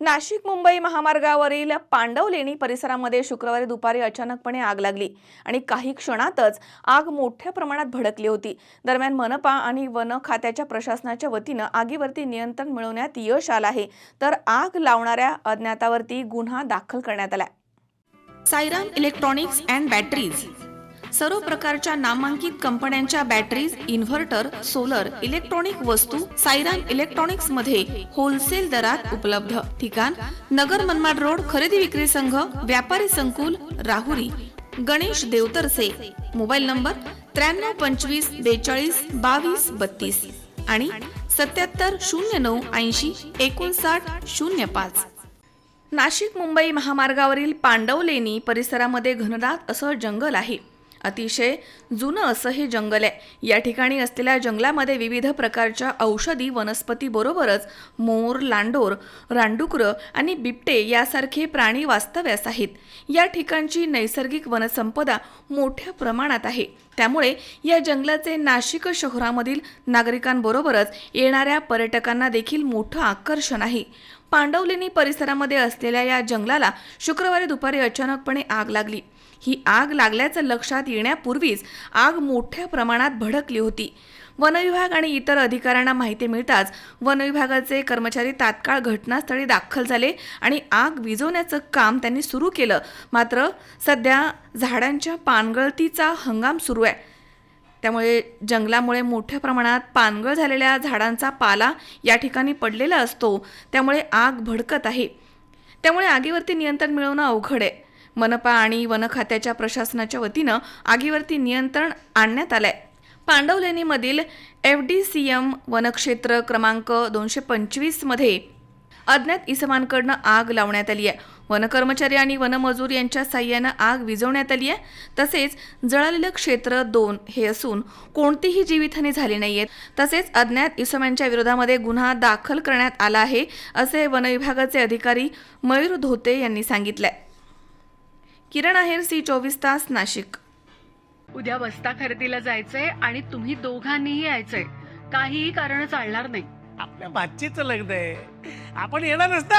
नाशिक मुंबई महामार्गावरील पांडवलेणी परिसरामध्ये शुक्रवारी दुपारी अचानकपणे आग लागली आणि काही क्षणातच आग मोठ्या प्रमाणात भडकली होती. दरम्यान मनपा आणि वन खात्याच्या प्रशासनाच्या वतीनं आगीवरती नियंत्रण मिळवण्यात यश आलं आहे. तर आग लावणाऱ्या अज्ञातावरती गुन्हा दाखल करण्यात आला सायराम इलेक्ट्रॉनिक्स अँड बॅटरीज सर्व प्रकारच्या नामांकित कंपन्यांच्या बॅटरीज इन्व्हर्टर सोलर इलेक्ट्रॉनिक वस्तू सायराम इलेक्ट्रॉनिक्समध्ये होलसेल दरात उपलब्ध. ठिकाण नगर मनमाड रोड खरेदी विक्री संघ व्यापारी संकुल राहुरी गणेश देवतरसे. मोबाईल नंबर त्र्याण्णव पंचवीस बेचाळीस बावीस बत्तीस आणि सत्याहत्तर शून्य नऊ ऐंशी एकोणसाठ शून्य पाच. नाशिक मुंबई महामार्गावरील पांडवलेणी परिसरामध्ये घनदाट असं जंगल आहे. अतिशय जुनं असं हे जंगल आहे. या ठिकाणी असलेल्या जंगलामध्ये विविध प्रकारच्या औषधी वनस्पतीबरोबरच मोर लांडोर रानडुकरं आणि बिबटे यासारखे प्राणी वास्तव्यास आहेत. या ठिकाणची नैसर्गिक वनसंपदा मोठ्या प्रमाणात आहे. त्यामुळे या जंगलाचे नाशिक शहरामधील नागरिकांबरोबरच येणाऱ्या पर्यटकांना देखील मोठं आकर्षण आहे. पांडवलेणी परिसरामध्ये असलेल्या या जंगलाला शुक्रवारी दुपारी अचानकपणे आग लागली. ही आग लागल्याचं लक्षात येण्यापूर्वीच आग मोठ्या प्रमाणात भडकली होती. वनविभाग आणि इतर अधिकाऱ्यांना माहिती मिळताच वनविभागाचे कर्मचारी तात्काळ घटनास्थळी दाखल झाले आणि आग विझवण्याचं काम त्यांनी सुरू केलं. मात्र सध्या झाडांच्या पानगळतीचा हंगाम सुरू आहे. त्यामुळे जंगलामुळे मोठ्या प्रमाणात पानगळ झालेल्या झाडांचा पाला या ठिकाणी पडलेला असतो. त्यामुळे आग भडकत आहे. त्यामुळे आगीवरती नियंत्रण मिळवणं अवघड आहे. मनपा आणि वन खात्याच्या प्रशासनाच्या वतीनं आगीवरती नियंत्रण आणण्यात आलंय. पांडवलेणीमधील एफ डी सी एम वनक्षेत्र क्रमांक दोनशे पंचवीसमध्ये अज्ञात इसमांकडनं आग लावण्यात आली आहे वनकर्मचारी आणि वनमजूर यांच्या साह्यानं आग विझवण्यात आली आहे. तसेच जळालेलं क्षेत्र दोन हे असून कोणतीही जीवितहानी झाली नाहीये. तसेच अज्ञात इसमांच्या विरोधामध्ये गुन्हा दाखल करण्यात आला आहे असे वनविभागाचे अधिकारी मयूर धोते यांनी सांगितलंय. किरण आहेर सी चोवीस तास नाशिक. उद्या बस्ता खरेदीला जायचंय आणि तुम्ही दोघांनीही यायचंय. काहीही कारण चालणार नाही. आपल्या बातचीचं लग्न आहे. आपण येणार नसता